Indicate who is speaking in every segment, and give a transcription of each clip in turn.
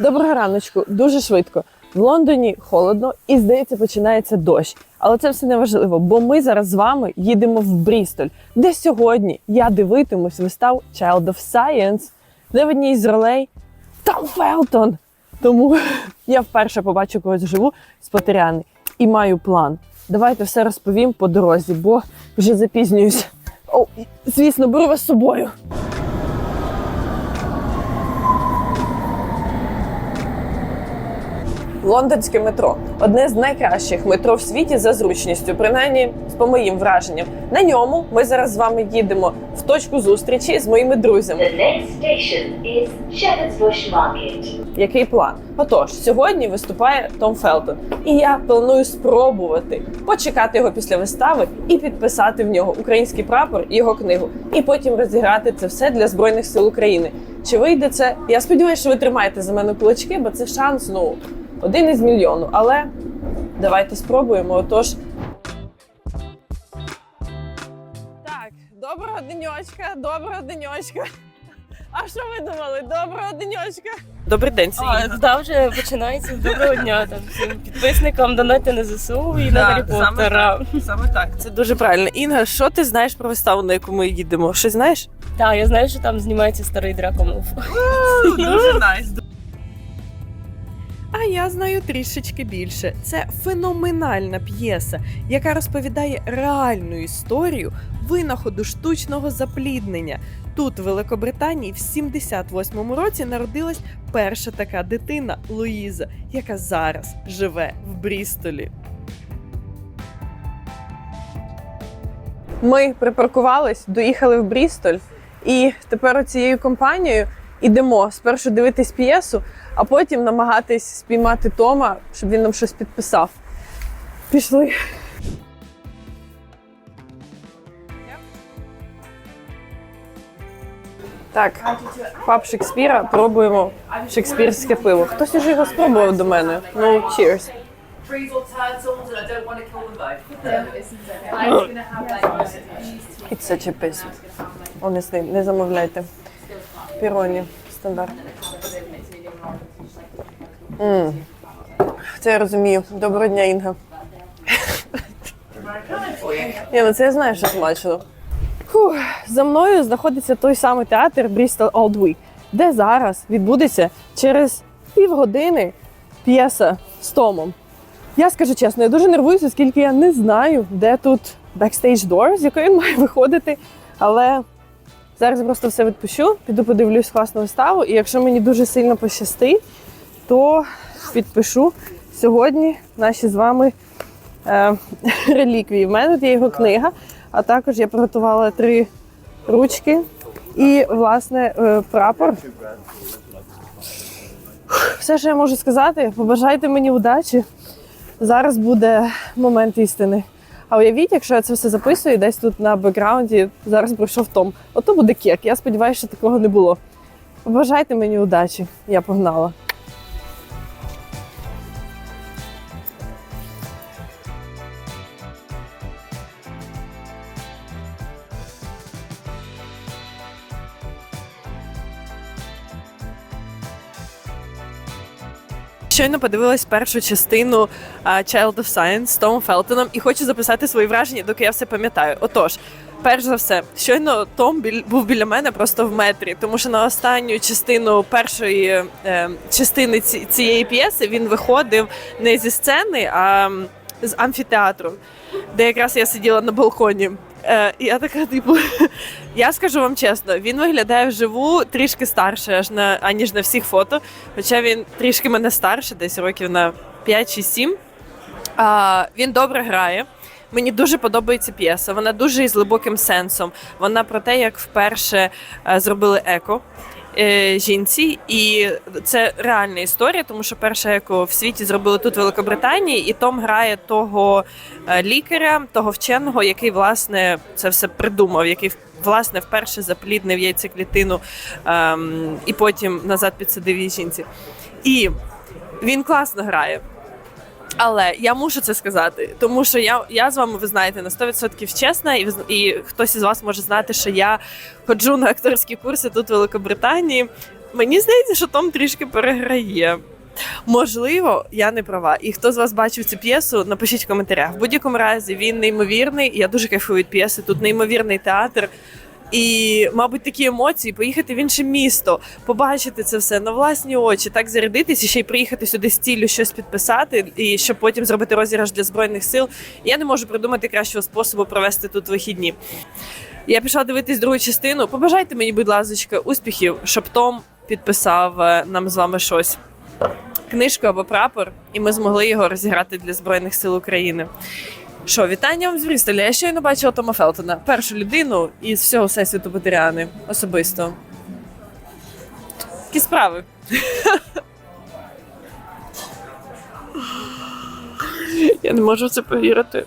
Speaker 1: Доброго раночку, дуже швидко. В Лондоні холодно і, здається, починається дощ. Але це все не важливо, бо ми зараз з вами їдемо в Брістоль, де сьогодні я дивитимусь вистав Child of Science, де в одній з ролей Том Фелтон. Тому я вперше побачу когось живу з Потеряни і маю план. Давайте все розповім по дорозі, бо вже запізнююсь. О, звісно, беру вас з собою. Лондонське метро одне з найкращих метро в світі за зручністю, принаймні по моїм враженням. На ньому ми зараз з вами їдемо в точку зустрічі з моїми друзями.
Speaker 2: The next station is Shepherd's Market.
Speaker 1: Який план? Отож, сьогодні виступає Том Фелтон, і я планую спробувати почекати його після вистави і підписати в нього український прапор і його книгу, і потім розіграти це все для збройних сил України. Чи вийде це? Я сподіваюся, що ви тримаєте за мене кулачки, бо це шанс ну один із мільйону. Але давайте спробуємо. Отож. Так, доброго денечка, доброго денечка. А що ви думали? Доброго денечка. Добрий день,
Speaker 3: А, да, вже починається доброго дня там всім підписникам донати на ЗСУ і на Гаррі
Speaker 1: саме
Speaker 3: Поттера.
Speaker 1: так, саме так. Це дуже правильно. Інга, що ти знаєш про виставу, на яку ми їдемо? Щось знаєш?
Speaker 3: Так, я знаю, що там знімається старий дракомов.
Speaker 1: Дуже найс. А я знаю трішечки більше. Це феноменальна п'єса, яка розповідає реальну історію винаходу штучного запліднення. Тут, в Великобританії, в 78-му році народилась перша така дитина Луїза, яка зараз живе в Брістолі. Ми припаркувались, доїхали в Брістоль, і тепер цією компанією ідемо спершу дивитись п'єсу, а потім намагатись спіймати Тома, щоб він нам щось підписав. Пішли. Так, пап Шекспіра, пробуємо шекспірське пиво. Хтось уже його спробував до мене. Ну, cheers. It's such a piss. Honestly, не замовляйте. Піроні, стандарт. М. Це я розумію. Доброго дня, Інга. Ні, ну це я знаю, що смачно. Фух, за мною знаходиться той самий театр Bristol Old Week, де зараз відбудеться через півгодини п'єса з Томом. Я скажу чесно, я дуже нервуюся, оскільки я не знаю, де тут backstage door, з якої він має виходити. Але зараз просто все відпущу, піду подивлюсь класну виставу, і якщо мені дуже сильно пощастить, то підпишу сьогодні наші з вами е, реліквії. В мене є його книга, а також я приготувала три ручки і, власне, е, прапор. Все, що я можу сказати, побажайте мені удачі. Зараз буде момент істини. А уявіть, якщо я це все записую, десь тут на бекграунді зараз пройшов Том. Ото буде кек. Я сподіваюся, що такого не було. Бажайте мені удачі. Я погнала. Щойно подивилась першу частину Child of Science з Томом Фелтоном і хочу записати свої враження, доки я все пам'ятаю. Отож, перш за все, щойно Том біль, був біля мене просто в метрі, тому що на останню частину першої е, частини ці, цієї п'єси він виходив не зі сцени, а з амфітеатру, де якраз я сиділа на балконі. Е, я така, типу, я скажу вам чесно, він виглядає вживу трішки старше, аж на аніж на всіх фото. Хоча він трішки мене старше, десь років на 5 чи 7. А, він добре грає. Мені дуже подобається п'єса. Вона дуже із глибоким сенсом. Вона про те, як вперше е, зробили еко е, жінці, і це реальна історія, тому що перше еко в світі зробили тут Великобританії, і Том грає того е, лікаря, того вченого, який власне це все придумав, який власне вперше запліднив яйцеклітину ем, і потім назад підсадив її жінці. І він класно грає. Але я мушу це сказати, тому що я, я з вами, ви знаєте, на 100% чесна, і, і хтось із вас може знати, що я ходжу на акторські курси тут в Великобританії. Мені здається, що Том трішки переграє. Можливо, я не права. І хто з вас бачив цю п'єсу, напишіть в коментарях. В будь-якому разі він неймовірний. Я дуже кайфую від п'єси. Тут неймовірний театр. І, мабуть, такі емоції поїхати в інше місто, побачити це все на власні очі, так зарядитись і ще й приїхати сюди з ціллю щось підписати, і щоб потім зробити розіграш для збройних сил. Я не можу придумати кращого способу провести тут вихідні. Я пішла дивитись другу частину. Побажайте мені, будь ласка, успіхів, щоб Том підписав е, нам з вами щось. Книжку або прапор, і ми змогли його розіграти для Збройних сил України. Що, вітання вам з Брістоля. Я щойно бачила Тома Фелтона, першу людину із всього всесвіту Ботеріани особисто. Які справи? Я не можу в це повірити.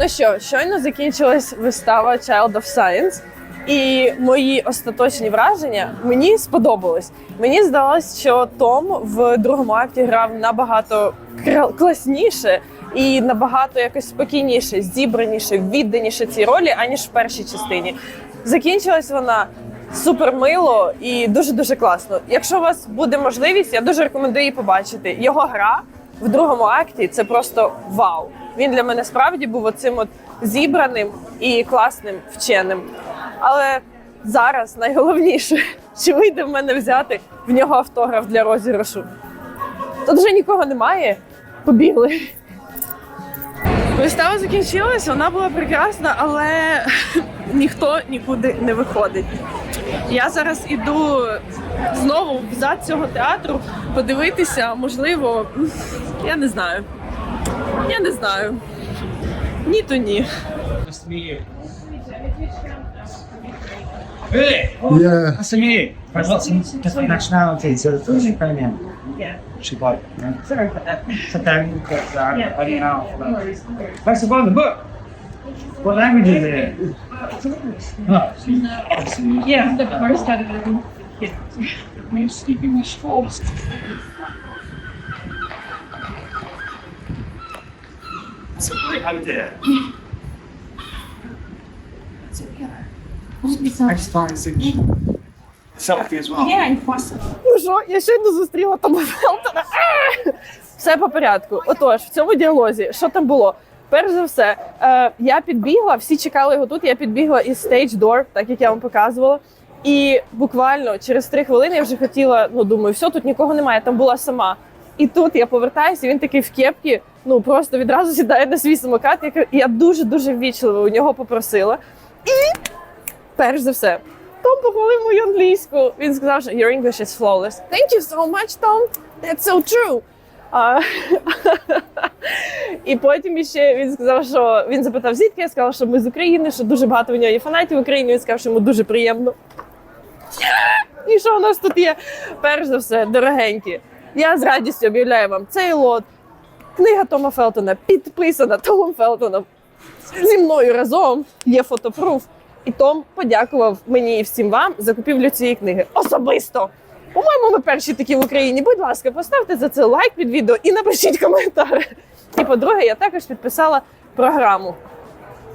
Speaker 1: Ну що, щойно закінчилась вистава Child of Science, і мої остаточні враження мені сподобалось. Мені здалось, що Том в другому акті грав набагато класніше і набагато якось спокійніше, зібраніше, відданіше цій ролі, аніж в першій частині. Закінчилась вона супер мило і дуже дуже класно. Якщо у вас буде можливість, я дуже рекомендую її побачити. Його гра в другому акті це просто вау. Він для мене справді був оцим от зібраним і класним вченим. Але зараз найголовніше, чи вийде в мене взяти в нього автограф для розіграшу. Тут вже нікого немає. Побігли. Вистава закінчилась, вона була прекрасна, але ніхто нікуди не виходить. Я зараз іду знову в зад цього театру подивитися, можливо, я не знаю. Я не знаю. Ні, то ні.
Speaker 4: Really? Oh, yeah. That's me. There's lots of different nationalities. So it's really brilliant. Yeah. She bought. you sorry for that. Sit down, get that, yeah. I don't the book. What language is it? No.
Speaker 5: Yeah, the first category.
Speaker 4: Yeah. I'm speaking with false. Sorry, how dare. It's okay. Did it? Next time, selfie as well.
Speaker 5: Yeah, impossible.
Speaker 1: Ну що, я щойно зустріла Тома Фелтона. А! Все по порядку. Отож, в цьому діалозі, що там було? Перш за все, е, я підбігла, всі чекали його тут. Я підбігла із stage door, так як я вам показувала. І буквально через три хвилини я вже хотіла, ну думаю, все, тут нікого немає, там була сама. І тут я повертаюся, він такий в кепці, ну просто відразу сідає на свій самокат. Я, кажу- я дуже дуже ввічливо у нього попросила. І перш за все, Том похвалив мою англійську. Він сказав, що your English is flawless. Thank you so much, Tom. That's so true. І потім іще він сказав, що він запитав, звідки я сказала, що ми з України, що дуже багато у нього є фанатів в Україні. Він сказав, що йому дуже приємно. І що у нас тут є? Перш за все, дорогенькі. Я з радістю об'являю вам цей лот. Книга Тома Фелтона підписана Томом Фелтоном. Зі мною разом є фотопруф. І Том подякував мені і всім вам за купівлю цієї книги. Особисто. По-моєму, ми перші такі в Україні. Будь ласка, поставте за це лайк під відео і напишіть коментар. І по-друге, я також підписала програму.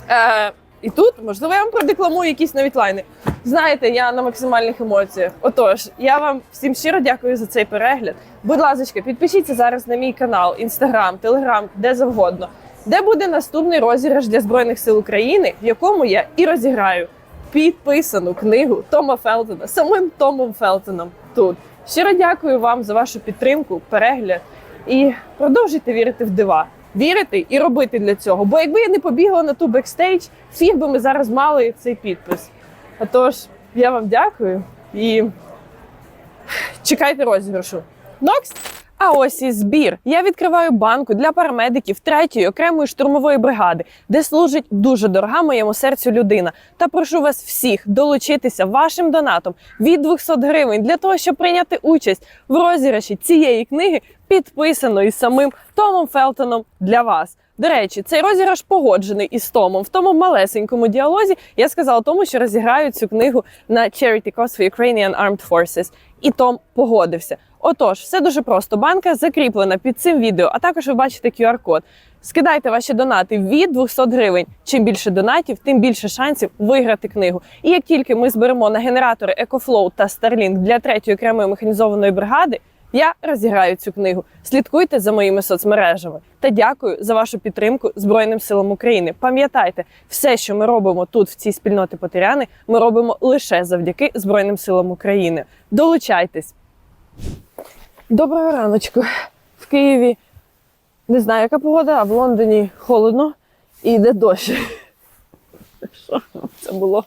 Speaker 1: Е, і тут, можливо, я вам продекламую якісь навіть лайни. Знаєте, я на максимальних емоціях. Отож, я вам всім щиро дякую за цей перегляд. Будь ласка, підпишіться зараз на мій канал, інстаграм, телеграм, де завгодно, де буде наступний розіграш для Збройних сил України, в якому я і розіграю підписану книгу Тома Фелтона, самим Томом Фелтоном тут. Щиро дякую вам за вашу підтримку, перегляд і продовжуйте вірити в дива. Вірити і робити для цього. Бо якби я не побігла на ту бекстейдж, фіг би ми зараз мали цей підпис. Отож, я вам дякую і чекайте розіграшу. Нокс! А ось і збір. Я відкриваю банку для парамедиків третьої окремої штурмової бригади, де служить дуже дорога моєму серцю людина. Та прошу вас всіх долучитися вашим донатом від 200 гривень для того, щоб прийняти участь в розіграші цієї книги, підписаної самим Томом Фелтоном для вас. До речі, цей розіграш погоджений із Томом. В тому малесенькому діалозі я сказала тому, що розіграю цю книгу на Charity Cause for Ukrainian Armed Forces. І Том погодився. Отож, все дуже просто. Банка закріплена під цим відео, а також ви бачите QR-код. Скидайте ваші донати від 200 гривень. Чим більше донатів, тим більше шансів виграти книгу. І як тільки ми зберемо на генератори EcoFlow та Starlink для третьої окремої механізованої бригади, я розіграю цю книгу. Слідкуйте за моїми соцмережами та дякую за вашу підтримку Збройним силам України. Пам'ятайте, все, що ми робимо тут, в цій спільноті Потеряни, ми робимо лише завдяки Збройним силам України. Долучайтесь. Доброго раночку. В Києві не знаю, яка погода, а в Лондоні холодно і йде дощ. Що це було?